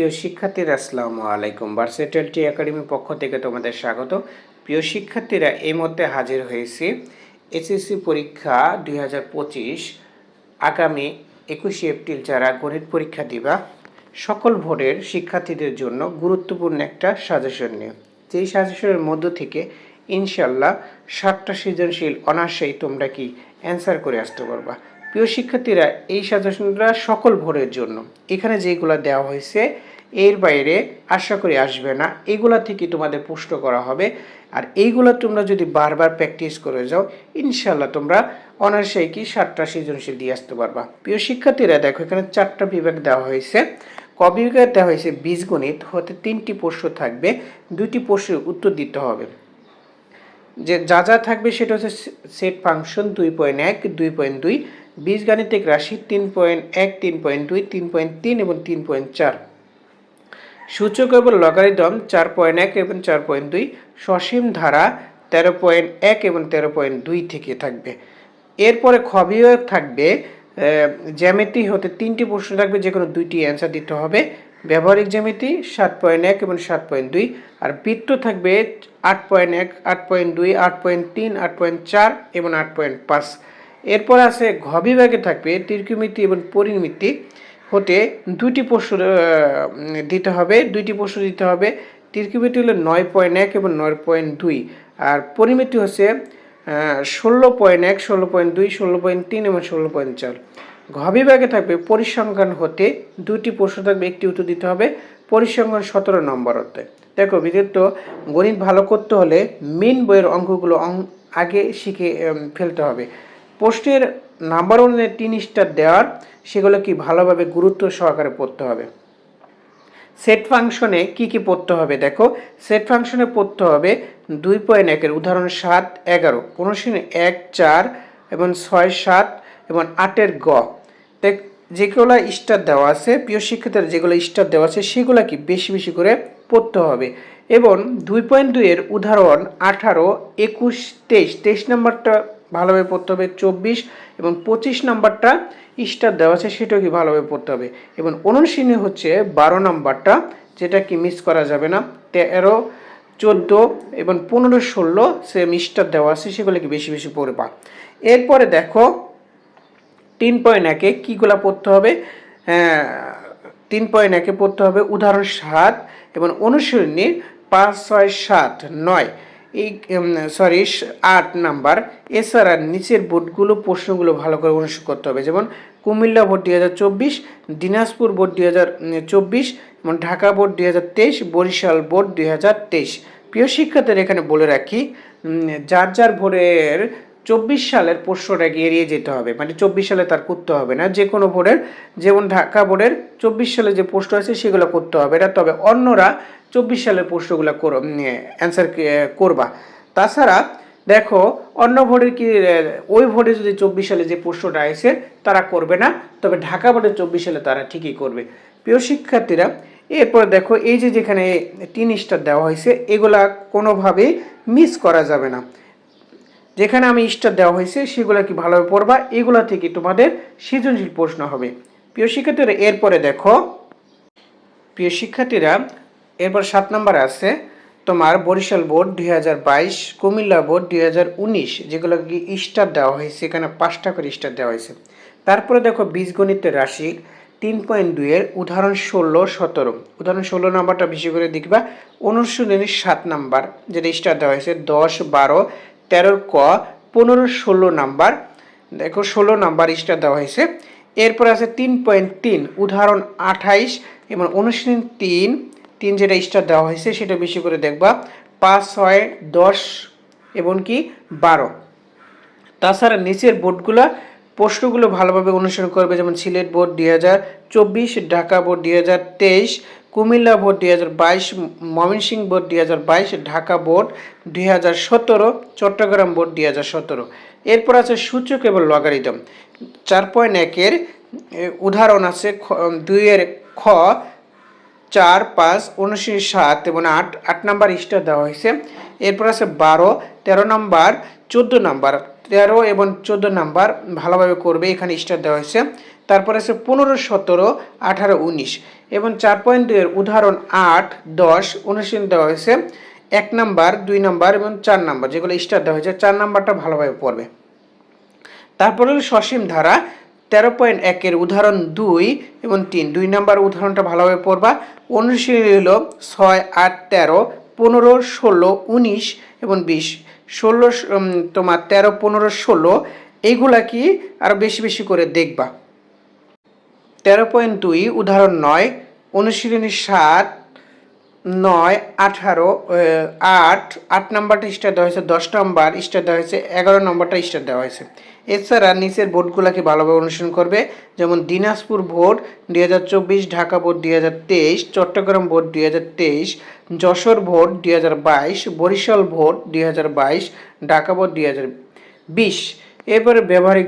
প্রিয় শিক্ষার্থীরা, আসসালামু আলাইকুম। ভার্সেটাল টি একাডেমির পক্ষ থেকে তোমাদের স্বাগত। প্রিয় শিক্ষার্থীরা, এই মধ্যে হাজির হয়েছি এসএসসি পরীক্ষা দুই হাজার পঁচিশ, আগামী একুশে এপ্রিল যারা গণিত পরীক্ষা দিবা, সকল ভোটের শিক্ষার্থীদের জন্য গুরুত্বপূর্ণ একটা সাজেশন নিয়ে যেই সাজেশনের মধ্য থেকে ইনশাল্লাহ সাতটা সৃজনশীল অনার্সেই তোমরা কি অ্যান্সার করে আসতে পারবা। প্রিয় শিক্ষার্থীরা, এই সাজেশনটা সকল ভোরের জন্য। এখানে যেগুলো দেওয়া হয়েছে এর বাইরে আশা করি আসবে না। এগুলা থেকে তোমাদের পুষ্ট করা হবে। আর এইগুলো তোমরা যদি বারবার প্র্যাকটিস করে যাও ইনশাল্লাহ তোমরা অনার্সে কি সাতটা সৃজনশীল দিয়ে আসতে পারবা। প্রিয় শিক্ষার্থীরা, দেখো এখানে চারটা বিভাগ দেওয়া হয়েছে। ক বিভাগে দেওয়া হয়েছে বীজগণিত, হতে তিনটি প্রশ্ন থাকবে দুটি প্রশ্নের উত্তর দিতে হবে। যে যা যা থাকবে সেটা হচ্ছে সেট ফাংশন দুই পয়েন্ট এক, দুই পয়েন্ট দুই, বীজগাণিতিক রাশি তিন পয়েন্ট এক, তিন পয়েন্ট দুই, তিন পয়েন্ট তিন এবং তিন পয়েন্ট চার। সূচক এবং লগারিদম চার পয়েন্ট এক এবং চার পয়েন্ট দুই, সসীম ধারা তেরো পয়েন্ট এক এবং তেরো পয়েন্ট দুই থেকে থাকবে। এরপরে খবিও থাকবে জ্যামিতি হতে তিনটি প্রশ্ন থাকবে যে কোনো দুইটি অ্যান্সার দিতে হবে। ব্যবহারিক জ্যামিতি সাত পয়েন্ট এক এবং সাত পয়েন্ট দুই, আর বৃত্ত থাকবে আট পয়েন্ট এক, আট পয়েন্ট দুই, আট পয়েন্ট তিন, আট পয়েন্ট চার এবং আট পয়েন্ট পাঁচ। এরপর আছে ঘ বিভাগে থাকবে তীর্কমিতি এবং পরিমিতি। হতে দুটি প্রশ্ন আহ, দিতে হবে দুইটি পশু দিতে হবে। তীর্কমিতি হলো নয় পয়েন্ট এক এবং নয় পয়েন্ট দুই। আর পরিমিতি হচ্ছে ষোলো পয়েন্ট এক ষোলো পয়েন্ট দুই ষোলো পয়েন্ট তিন এবং ষোলো পয়েন্ট চার। ঘ বিভাগে থাকবে পরিসংখ্যান হতে দুটি প্রশ্ন থাকবে একটি উত্তর দিতে হবে। পরিসংখ্যান সতেরো নম্বর হতে দেখো বিদ্যুৎ গণিত ভালো করতে হলে মেন বইয়ের অঙ্কগুলো আগে শিখে ফেলতে হবে। প্রশ্নের নাম্বার ওয়ানে তিন স্টার দেওয়ার, সেগুলো কি ভালোভাবে গুরুত্ব সহকারে পড়তে হবে? সেট ফাংশনে কি কি পড়তে হবে? দেখো সেট ফাংশনে পড়তে হবে দুই পয়েন্ট একের উদাহরণ সাত, এগারো। অনুশীলনে এক, চার এবং ছয়, সাত এবং আটের গ। দেখ, যেগুলো স্টার দেওয়া আছে, প্রিয় শিক্ষার্থীরা যেগুলো স্টার দেওয়া আছে, সেগুলো কি বেশি বেশি করে পড়তে হবে? এবং দুই পয়েন্ট দুইয়ের উদাহরণ আঠারো, একুশ, তেইশ। তেইশ নাম্বারটা ভালোভাবে পড়তে হবে চব্বিশ এবং পঁচিশ নাম্বারটা স্টার দেওয়া আছে সেটাও কি ভালোভাবে পড়তে হবে। এবং অনুশীলনী হচ্ছে বারো নাম্বারটা যেটা কি মিস করা যাবে না। তেরো চোদ্দ এবং পনেরো ষোলো সে মিস্টার দেওয়া আছে সেগুলো কি বেশি বেশি পড়বা। এরপরে দেখো তিন পয়েন্ট একে কীগুলো পড়তে হবে? হ্যাঁ, তিন পয়েন্ট একে পড়তে হবে উদাহরণ সাত এবং অনুশীলনী পাঁচ ছয় সাত নয়। এই সরি আট নাম্বার। এছাড়া নিচের বোর্ডগুলো, প্রশ্নগুলো ভালো করে অনুসরণ করতে হবে। যেমন, কুমিল্লা বোর্ড দুই হাজার চব্বিশ, দিনাজপুর বোর্ড দুই হাজার চব্বিশ, এবং ঢাকা বোর্ড দুই হাজার তেইশ, বরিশাল বোর্ড দুই হাজার তেইশ। প্রিয় শিক্ষার্থীরা এখানে বলে রাখি যার যার বোর্ডের চব্বিশ সালের প্রশ্নটাকে এড়িয়ে যেতে হবে। মানে চব্বিশ সালে তার করতে হবে না। যে কোনো বোর্ডের যেমন ঢাকা বোর্ডের চব্বিশ সালে যে প্রশ্ন আছে সেগুলো করতে হবে না তবে অন্যরা চব্বিশ সালের প্রশ্নগুলো অ্যান্সার করবা। তাছাড়া দেখো, অন্য ভোটের কি ওই বোর্ডে যদি চব্বিশ সালে যে প্রশ্নটা আছে তারা করবে না। তবে ঢাকা বোর্ডের চব্বিশ সালে তারা ঠিকই করবে। প্রিয় শিক্ষার্থীরা, এরপর দেখো, এই যে যেখানে তিন স্টার দেওয়া হয়েছে, এগুলা কোনোভাবেই মিস করা যাবে না। যেখানে আমি স্টার দেওয়া হয়েছে, সেগুলো কি ভালোভাবে পড়বা? এগুলো থেকে তোমাদের সৃজনশীল প্রশ্ন হবে। প্রিয় শিক্ষার্থীরা, এরপরে দেখো। প্রিয় শিক্ষার্থীরা, এরপর সাত নম্বর আছে, তোমার বরিশাল বোর্ড দুই হাজার বাইশ, কুমিল্লা বোর্ড দুই হাজার উনিশ, যেগুলো কি স্টার দেওয়া হয়েছে, এখানে পাঁচটা করে স্টার দেওয়া হয়েছে। তারপরে দেখো, বীজগণিতের রাশি, তিন পয়েন্ট দুইয়ের উদাহরণ ষোলো, সতেরো। উদাহরণ ষোলো নাম্বারটা বেশি করে দেখবা। অনুশীলনীর সাত নাম্বার, যেটা স্টার দেওয়া হয়েছে, দশ, বারো তেরোর ক, পনেরো, ষোলো নাম্বার। দেখো, ষোলো নাম্বার স্টার দেওয়া হয়েছে। এরপর আছে তিন পয়েন্ট তিন, উদাহরণ আঠাইশ, এবং অনুশীলন তিন। তিন যেটা স্টার দেওয়া হয়েছে, সেটা বেশি করে দেখবা। পাঁচ, ছয়, দশ, এবং কি, বারো। তাছাড়া নিচের বোর্ডগুলো প্রশ্নগুলো ভালোভাবে অনুসরণ করবে, যেমন সিলেট বোর্ড দুই হাজার চব্বিশ, ঢাকা বোর্ড দুই হাজার তেইশ, কুমিল্লা বোর্ড দুই হাজার বাইশ, ময়মনসিংহ বোর্ড দুই হাজার বাইশ, ঢাকা বোর্ড দুই হাজার সতেরো, চট্টগ্রাম বোর্ড দুই হাজার সতেরো। এরপর আছে সূচক এবং লগারিদম। চার পয়েন্ট একের উদাহরণ আছে দুইয়ের খ, চার, পাঁচ উনআশি সাত এবং আট। আট নাম্বার স্টার দেওয়া হয়েছে। এরপর আছে বারো, তেরো নাম্বার, চোদ্দ নাম্বার। তেরো এবং চোদ্দ নাম্বার ভালোভাবে করবে, এখানে স্টার দেওয়া হয়েছে। তারপর আছে পনেরো, সতেরো, আঠারো, উনিশ এবং চার পয়েন্ট দুইয়ের উদাহরণ আট, দশ অনুশীলন দেওয়া হয়েছে। এক নাম্বার, দুই নাম্বার এবং চার নাম্বার, যেগুলো স্টার দেওয়া হয়েছে, চার নাম্বারটা ভালোভাবে পড়বে। তারপর হলো সসীম ধারা, তেরো পয়েন্ট একের উদাহরণ দুই এবং তিন। দুই নাম্বার উদাহরণটা ভালোভাবে পড়বা। অনুশীলনী হলো ছয়, আট, তেরো, পনেরো, ষোলো, উনিশ এবং বিশ। ষোলো তোমার তেরো, পনেরো, ষোলো এইগুলা কি আরও বেশি বেশি করে দেখবা। তেরো পয়েন্ট দুই, উদাহরণ নয়, অনুশীলনী সাত নয়, আঠারো আট আট নম্বরটা স্টার দেওয়া হয়েছে, দশ নম্বর স্টার দেওয়া হয়েছে, এগারো নম্বরটা স্টার দেওয়া হয়েছে। এছাড়া নিচের বোর্ডগুলোকে ভালোভাবে অনুসরণ করবে, যেমন দিনাজপুর বোর্ড দুই হাজার চব্বিশ, ঢাকা বোর্ড দুই হাজার তেইশ, চট্টগ্রাম বোর্ড দুই হাজার তেইশ, যশোর বোর্ড দুই হাজার বাইশ, বরিশাল বোর্ড দুই হাজার বাইশ, ঢাকা বোর্ড দুই হাজার বিশ। এরপরে ব্যবহারিক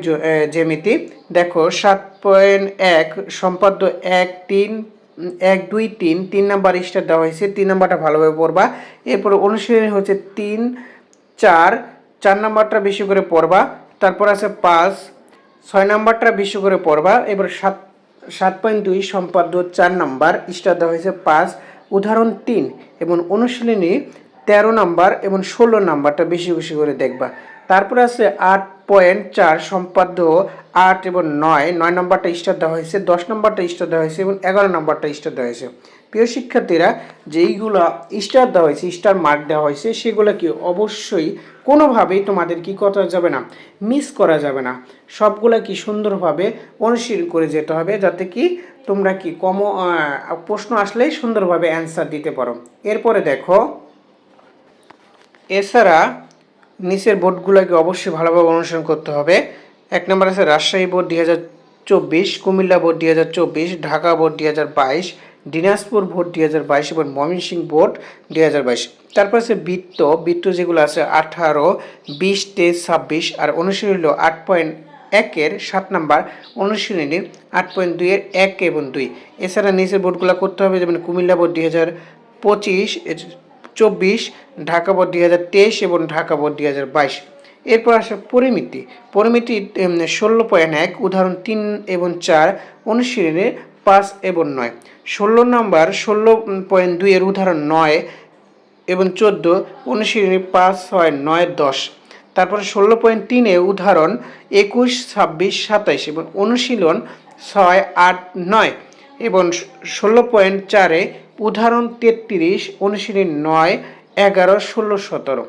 জ্যামিতি। দেখো সাত পয়েন্ট এক, সম্পাদ্য এক, তিন এক, দুই, তিন তিন নাম্বার স্টার দেওয়া হয়েছে, তিন নাম্বারটা ভালোভাবে পড়বা। এরপরে অনুশীলনী হচ্ছে তিন, চার চার নাম্বারটা বেশি করে পড়বা। তারপর আছে পাঁচ, ছয় নাম্বারটা বেশি করে পড়বা। এবার সাত সাত পয়েন্ট দুই সম্পাদ্য চার নাম্বার স্টার দেওয়া হয়েছে পাঁচ। উদাহরণ তিন এবং অনুশীলনী তেরো নাম্বার এবং ষোলো নাম্বারটা বেশি বেশি করে দেখবা। তারপরে আছে আট পয়েন্ট চার সম্পাদ্য আট এবং নয় নয় নম্বরটা স্টার দেওয়া হয়েছে, দশ নম্বরটা স্টার দেওয়া হয়েছে এবং এগারো নম্বরটা স্টার দেওয়া হয়েছে। প্রিয় শিক্ষার্থীরা, যেইগুলো স্টার দেওয়া হয়েছে, স্টার মার্ক দেওয়া হয়েছে, সেগুলো কি অবশ্যই কোনোভাবেই তোমাদের কি করা যাবে না, মিস করা যাবে না। সবগুলা কি সুন্দরভাবে অনুশীলন করে যেতে হবে যাতে কি তোমরা কি কম প্রশ্ন আসলেই সুন্দরভাবে অ্যান্সার দিতে পারো। এরপরে দেখো, এছাড়া নিচের বোর্ডগুলোকে অবশ্যই ভালোভাবে অনুসরণ করতে হবে। এক নম্বর আছে রাজশাহী বোর্ড দুই হাজার চব্বিশ, কুমিল্লা বোর্ড দুই হাজার চব্বিশ, ঢাকা বোর্ড দুই হাজার বাইশ, দিনাজপুর বোর্ড দুই হাজার বাইশ এবং ময়মনসিংহ বোর্ড দুই হাজার বাইশ। তারপর আছে বৃত্ত। বৃত্ত যেগুলো আছে আঠারো, বিশ, তেইশ, ছাব্বিশ আর অনুশীলনী হলো আট পয়েন্ট একের সাত নাম্বার। অনুশীলনী আট পয়েন্ট দুইয়ের এক এবং দুই। এছাড়া নিচের বোর্ডগুলো করতে হবে যেমন কুমিল্লা বোর্ড দুই হাজার পঁচিশ চব্বিশ, ঢাকা বোর্ড দুই হাজার তেইশ এবং ঢাকা বোর্ড দুই হাজার বাইশ। এরপর আসে পরিমিতি। পরিমিতি ষোলো পয়েন্ট এক, উদাহরণ তিন এবং চার অনুশীলনে পাঁচ এবং নয়। ষোলো নম্বর, ষোলো পয়েন্ট দুইয়ের উদাহরণ নয় এবং চোদ্দ অনুশীলনী পাঁচ ছয় নয় দশ। তারপরে ষোলো পয়েন্ট তিনে উদাহরণ একুশ, ছাব্বিশ, সাতাইশ এবং অনুশীলন ছয়, আট, নয়। এবং ষোলো পয়েন্ট চারে উদাহরণ তেত্রিশ, অনুশীলনী নয়, এগারো, ষোলো, সতেরো।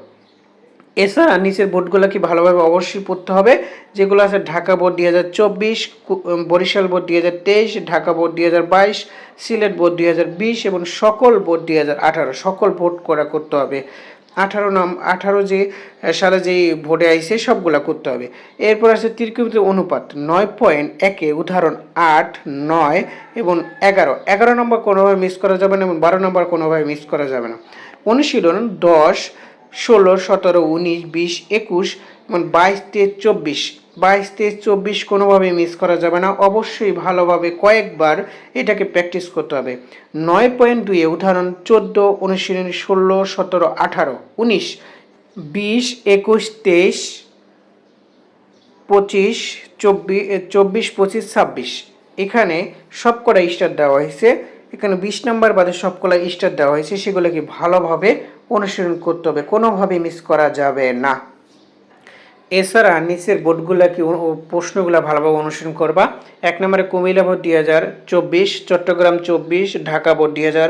এছাড়া নিচের বোর্ডগুলো কি ভালোভাবে অবশ্যই পড়তে হবে? যেগুলো আছে ঢাকা বোর্ড দুই হাজার চব্বিশ বরিশাল বোর্ড দুই হাজার তেইশ, ঢাকা বোর্ড দুই হাজার বাইশ, সিলেট বোর্ড দুই হাজার বিশ এবং সকল বোর্ড দুই হাজার আঠারো। সকল ভোট করা করতে হবে। আঠারো নাম, আঠারো যে সালে যেই ভোটে আইছে, সবগুলা করতে হবে। এরপর আছে ত্রিকোণমিতির অনুপাত, নয় পয়েন্ট একে, উদাহরণ আট, নয় এবং এগারো। এগারো নম্বর কোনোভাবে মিস করা যাবে না এবং বারো নম্বর কোনোভাবে মিস করা যাবে না। অনুশীলন দশ, ষোলো, সতেরো, উনিশ, বিশ, একুশ এবং বাইশ তে চব্বিশ। বাইশ, তেইশ, চব্বিশ কোনোভাবে মিস করা যাবে না। অবশ্যই ভালোভাবে কয়েকবার এটাকে প্র্যাকটিস করতে হবে। নয় পয়েন্ট দুইয়ে উদাহরণ, চোদ্দ, অনুশীলনী, ষোলো, সতেরো, আঠারো, উনিশ, বিশ, একুশ, তেইশ, পঁচিশ চব্বিশ চব্বিশ, পঁচিশ, ছাব্বিশ। এখানে সবকটা স্টার দেওয়া হয়েছে। এখানে বিশ নাম্বার বাদে সবকটা স্টার দেওয়া হয়েছে। সেগুলোকে ভালোভাবে অনুসরণ করতে হবে। কোনোভাবে মিস করা যাবে না। এছাড়া নিচের বোর্ডগুলোকে প্রশ্নগুলো ভালোভাবে অনুসরণ করবা? এক নম্বরে কুমিল্লা বোর্ড দুই হাজার চব্বিশ, চট্টগ্রাম চব্বিশ, ঢাকা বোর্ড দুই হাজার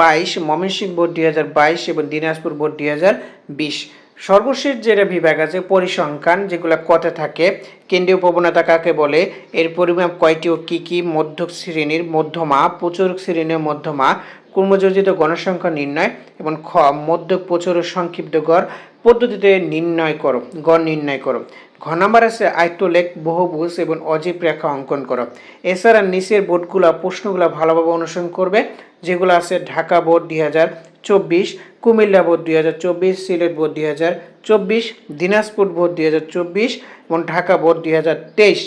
বাইশ, ময়মনসিংহ বোর্ড দুই হাজার বাইশ এবং দিনাজপুর বোর্ড দুই হাজার বিশ। সর্বশেষ যেটা বিভাগ আছে, পরিসংখ্যান, যেগুলো কতে থাকে, কেন্দ্রীয় প্রবণতা কাকে বলে? এর পরিমাপ কয়টি ও কী কী? মধ্য শ্রেণির মধ্যমা প্রচুর শ্রেণির মধ্যমা, কর্মযোজিত গণসংখ্যা নির্ণয় এবং খ মধ্য প্রচুর সংক্ষিপ্ত গড়। পদ্ধতিতে নির্ণয় করো, গড় নির্ণয় করো। ঘ নাম্বার আছে, আয়তলেখ, বহুভুজ এবং অজীব রেখা অঙ্কন করো। এছাড়া নিচের বোর্ডগুলো, প্রশ্নগুলো ভালোভাবে অনুসরণ করবে। যেগুলো আছে, ঢাকা বোর্ড দুই হাজার চব্বিশ, কুমিল্লা বোর্ড দুই হাজার চব্বিশ, সিলেট বোর্ড দুই হাজার চব্বিশ, দিনাজপুর বোর্ড দুই হাজার চব্বিশ এবং ঢাকা বোর্ড দুই হাজার তেইশ।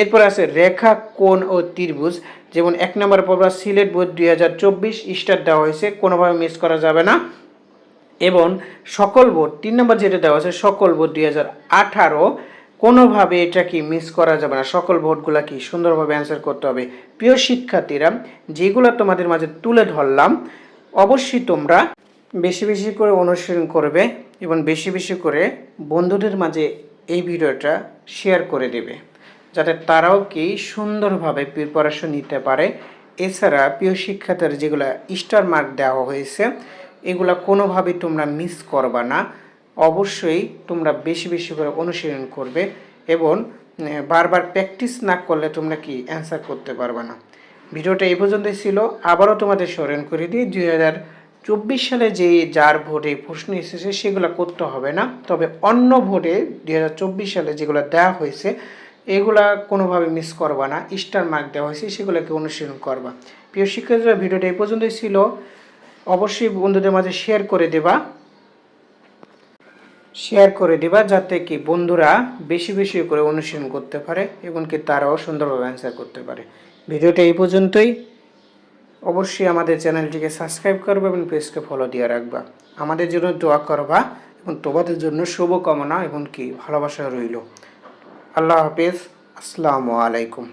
এরপর আছে, রেখা, কোণ ও ত্রিভুজ। যেমন এক নম্বর পড়বা সিলেট বোর্ড দুই হাজার চব্বিশ, স্টার দেওয়া হয়েছে, কোনোভাবে মিস করা যাবে না। এবং সকল বোর্ড তিন নম্বর যেটা দেওয়া আছে, সকল বোর্ড দুই হাজার আঠারো, কোনোভাবে এটা কি মিস করা যাবে না। সকল ভোটগুলা কি সুন্দরভাবে অ্যান্সার করতে হবে। প্রিয় শিক্ষার্থীরা, যেগুলো তোমাদের মাঝে তুলে ধরলাম, অবশ্যই তোমরা বেশি বেশি করে অনুসরণ করবে এবং বেশি বেশি করে বন্ধুদের মাঝে এই ভিডিওটা শেয়ার করে দেবে, যাতে তারাও কি সুন্দরভাবে প্রিপারেশন নিতে পারে। এছাড়া প্রিয় শিক্ষার্থীর যেগুলো স্টার মার্ক দেওয়া হয়েছে এগুলা কোনোভাবেই তোমরা মিস করবা না। অবশ্যই তোমরা বেশি বেশি করে অনুশীলন করবে এবং বারবার প্র্যাকটিস না করলে তোমরা কি অ্যান্সার করতে পারবে না। ভিডিওটা এই পর্যন্তই ছিল। আবারও তোমাদের স্মরণ করে দিই, দুই হাজার চব্বিশ সালে যে যার ভোটে প্রশ্ন এসেছে সেগুলো করতে হবে না। তবে অন্য ভোটে দুই হাজার চব্বিশ সালে যেগুলো দেওয়া হয়েছে, এগুলা কোনোভাবে মিস করবা না। স্টার মার্ক দেওয়া হয়েছে, সেগুলোকে অনুশীলন করবা। প্রিয় শিক্ষার্থীরা, ভিডিওটা এই পর্যন্তই ছিল। অবশ্যই বন্ধুদের মাঝে শেয়ার করে দেবা। শেয়ার করে দিবা যাতে কি বন্ধুরা বেশি বেশি করে অনুশীলন করতে পারে এবং কি তারাও সুন্দরভাবে অ্যান্সার করতে পারে। ভিডিওটা এই পর্যন্তই। অবশ্যই আমাদের চ্যানেলটিকে সাবস্ক্রাইব করবে এবং পেজকে ফলো দিয়ে রাখবা। আমাদের জন্য দোয়া করবা এবং তোমাদের জন্য শুভকামনা এবং কি ভালোবাসা রইল। আল্লাহ হাফেজ। আসসালামু আলাইকুম।